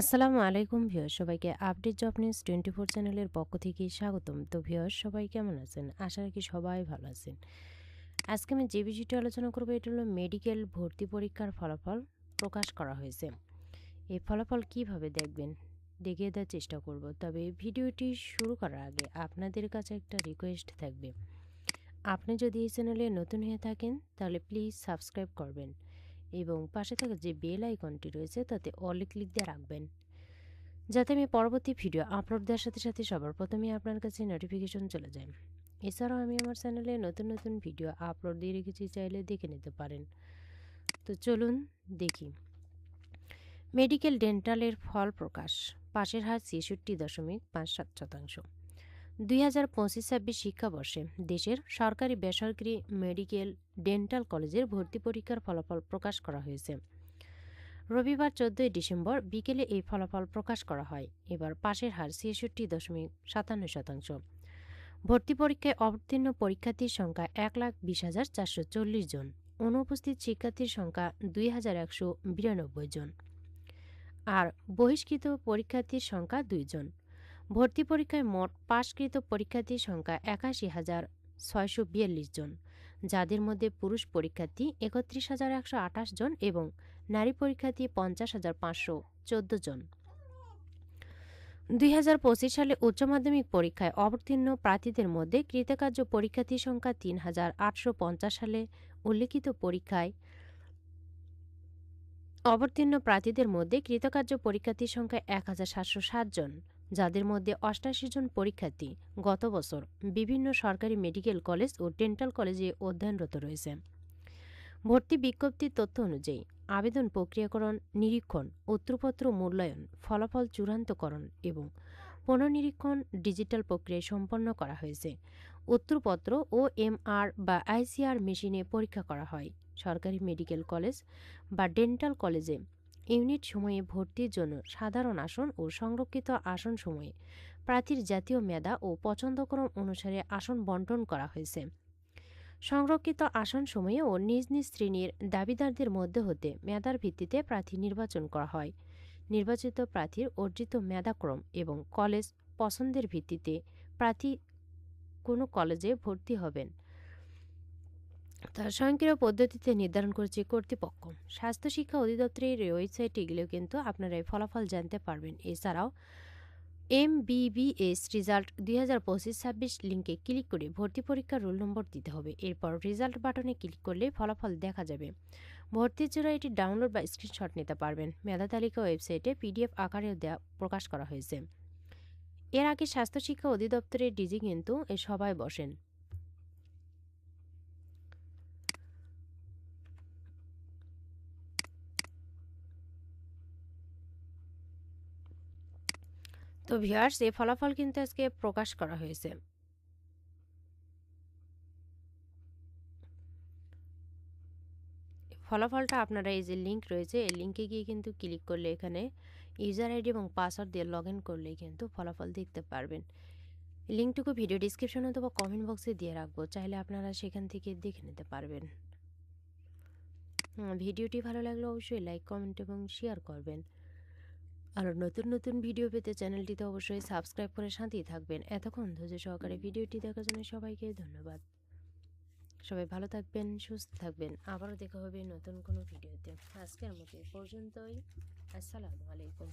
আসসালামু আলাইকুম ভিউয়ার সবাইকে update job news twenty four চ্যানেলের পক্ষ থেকে স্বাগতম। তো ভিউয়ার সবাই কেমন আছেন? আশা রাখি সবাই ভালো আছেন। আজকে আমি যে বিষয়টি আলোচনা করব, এটা হলো মেডিকেল ভর্তি পরীক্ষার ফলাফল প্রকাশ করা হয়েছে। এই ফলাফল কীভাবে দেখবেন? দেখিয়ে দেওয়ার চেষ্টা করব। তবে ভিডিওটি শুরু করার আগে আপনাদের কাছে একটা রিকোয়েস্ট থাকবে। আপনি যদি এই চ্যানেলে নতুন হয়ে থাকেন, তাহলে প্লিজ সাবস্ক্রাইব করবেন। এবং পাশে থাকা যে বেল আইকনটি রয়েছে তাতে অলে ক্লিক দিয়ে রাখবেন। যাতে আমি পরবর্তী ভিডিও আপলোড দেওয়ার সাথে সাথে সবার প্রথমে আপনার কাছে নোটিফিকেশন চলে যায়। এছাড়াও আমি আমার চ্যানেলে নতুন নতুন ভিডিও আপলোড দিয়ে রেখেছি, চাইলে দেখে নিতে পারেন। তো চলুন দেখি। মেডিকেল ডেন্টালের ফল প্রকাশ, পাশের হার ছেষট্টি দশমিক পাঁচ সাত শতাংশ। দুই হাজার পঁচিশ ছাব্বিশ শিক্ষাবর্ষে দেশের সরকারি বেসরকারি মেডিকেল ডেন্টাল কলেজের ভর্তি পরীক্ষার ফলাফল প্রকাশ করা হয়েছে। রবিবার চোদ্দই ডিসেম্বর বিকেলে এই ফলাফল প্রকাশ করা হয়। এবার পাশের হার ছেষট্টি দশমিক সাতান্ন শতাংশ। ভর্তি পরীক্ষায় অবতীর্ণ পরীক্ষার্থীর সংখ্যা এক লাখ বিশ হাজার চারশো চল্লিশ জন। অনুপস্থিত শিক্ষার্থীর সংখ্যা দুই হাজার একশো বিরানব্বই জন। আর বহিষ্কৃত পরীক্ষার্থীর সংখ্যা দুইজন ভর্তি পরীক্ষায় মোট পাশকৃত পরীক্ষার্থীর সংখ্যা একাশি হাজার ছয়শো বিয়াল্লিশ জন, যাদের মধ্যে পুরুষ পরীক্ষার্থী একত্রিশ হাজার একশো আঠাশ জন এবং নারী পরীক্ষার্থী পঞ্চাশ হাজার পাঁচশো চোদ্দ জন। দুই হাজার পঁচিশ সালে উচ্চ মাধ্যমিক পরীক্ষায় অবতীর্ণ প্রার্থীদের মধ্যে কৃতকার্য পরীক্ষার্থীর সংখ্যা তিন হাজার আটশো পঞ্চাশ সালে উল্লিখিত পরীক্ষায় অবতীর্ণ প্রার্থীদের মধ্যে কৃতকার্য পরীক্ষার্থীর সংখ্যা এক হাজার সাতশো সাত জন। যাদের মধ্যে অষ্টাশি জন পরীক্ষার্থী গত বছর বিভিন্ন সরকারি মেডিকেল কলেজ ও ডেন্টাল কলেজে অধ্যয়নরত রয়েছে। ভর্তি বিজ্ঞপ্তির তথ্য অনুযায়ী আবেদন প্রক্রিয়াকরণ, নিরীক্ষণ উত্তরপত্র মূল্যায়ন ফলাফল চূড়ান্তকরণ এবং পুনর্নিরীক্ষণ ডিজিটাল প্রক্রিয়ায় সম্পন্ন করা হয়েছে উত্তরপত্র ও এমআর বা আইসিআর মেশিনে পরীক্ষা করা হয়। সরকারি মেডিকেল কলেজ বা ডেন্টাল কলেজে ইউনিট সময়ে ভর্তির জন্য সাধারণ আসন ও সংরক্ষিত আসন সময়ে প্রার্থীর জাতীয় মেধা ও পছন্দক্রম অনুসারে আসন বন্টন করা হয়েছে। সংরক্ষিত আসন সময়ে ও নিজ নিজ শ্রেণির দাবিদারদের মধ্যে হতে মেধার ভিত্তিতে প্রার্থী নির্বাচন করা হয়। নির্বাচিত প্রার্থীর অর্জিত মেধাক্রম এবং কলেজ পছন্দের ভিত্তিতে প্রার্থী কোনো কলেজে ভর্তি হবেন। তার স্বয়ংক্রিয় পদ্ধতিতে নির্ধারণ করেছে কর্তৃপক্ষ। স্বাস্থ্য শিক্ষা অধিদপ্তরের ওয়েবসাইটে গেলেও কিন্তু আপনারা এই ফলাফল জানতে পারবেন। এছাড়াও এম বিবিএস রেজাল্ট দুই হাজার পঁচিশ ছাব্বিশ লিঙ্কে ক্লিক করে ভর্তি পরীক্ষার রোল নম্বর দিতে হবে। এরপর রেজাল্ট বাটনে ক্লিক করলে ফলাফল দেখা যাবে। ভর্তির জন্য এটি ডাউনলোড বা স্ক্রিনশট নিতে পারবেন। মেধা তালিকা ওয়েবসাইটে পিডিএফ আকারেও দেওয়া প্রকাশ করা হয়েছে। এর আগে স্বাস্থ্য শিক্ষা অধিদপ্তরের ডিজি কিন্তু এ সভায় বসেন। তো ভিউয়ার্স এই ফলাফল কিন্তু আজকে প্রকাশ করা হয়েছে। ফলাফলটা আপনারা এই যে লিঙ্ক রয়েছে, এই লিঙ্কে গিয়ে কিন্তু ক্লিক করলে এখানে ইউজার আইডি এবং পাসওয়ার্ড দিয়ে লগ ইন করলেই কিন্তু ফলাফল দেখতে পারবেন। লিঙ্কটুকু ভিডিও ডিসক্রিপশন অথবা কমেন্ট বক্সে দিয়ে রাখব, চাইলে আপনারা সেখান থেকে দেখে নিতে পারবেন। ভিডিওটি ভালো লাগলে অবশ্যই লাইক কমেন্ট এবং শেয়ার করবেন। আর নতুন নতুন ভিডিও পেতে চ্যানেলটিতে অবশ্যই সাবস্ক্রাইব করে শান্তিই থাকবেন। এতক্ষণ ধৈর্য সহকারে ভিডিওটি দেখার জন্য সবাইকে ধন্যবাদ। সবাই ভালো থাকবেন সুস্থ থাকবেন। আবারও দেখা হবে নতুন কোনো ভিডিওতে আজকের মতো পর্যন্তই। আসসালামু আলাইকুম।